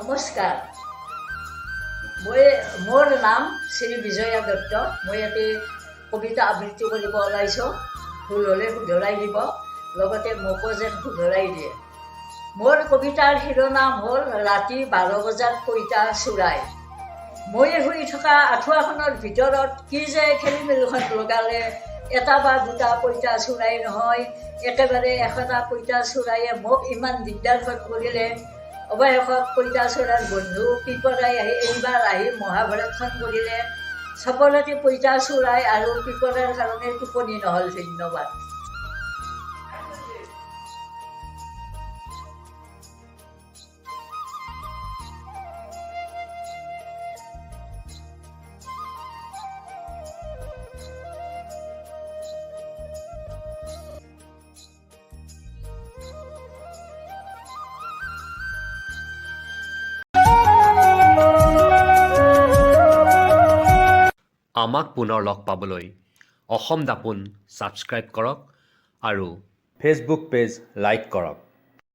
নমস্কাৰ। মই মোৰ নাম শ্ৰী বিজয়া দত্ত। মই ইয়াতে কবিতা আবৃত্তি কৰিব ওলাইছোঁ ভুল হ'লে শুধৰাই দিব লগতে মোকো যেন শুধৰাই দিয়ে। মোৰ কবিতাৰ শিৰোনাম হ'ল ৰাতি বাৰ বজাত পইতা চোৰাই। মই শুই থকা আঁঠুৱাখনৰ ভিতৰত কি যে খেলি মেলিখন লগালে এটা বা দুটা পইতা চোৰাই নহয় একেবাৰে এশটা পইতা চোৰাইয়ে মোক ইমান দিগদাৰ কৰিলে অৱশেষত পইতা চোৰাৰ বন্ধু পিপৰাই আহি এইবাৰ আহি মহাভাৰতখন চবলতে পইতা চোৰাই আৰু পিপৰাৰ কাৰণে টোপনি নহ'ল ধন্যবাদ। আমাক পুনৰ লগ পাবলৈ অসম দাপোন ছাবস্ক্ৰাইব কৰক আৰু ফেচবুক পেজ লাইক কৰক।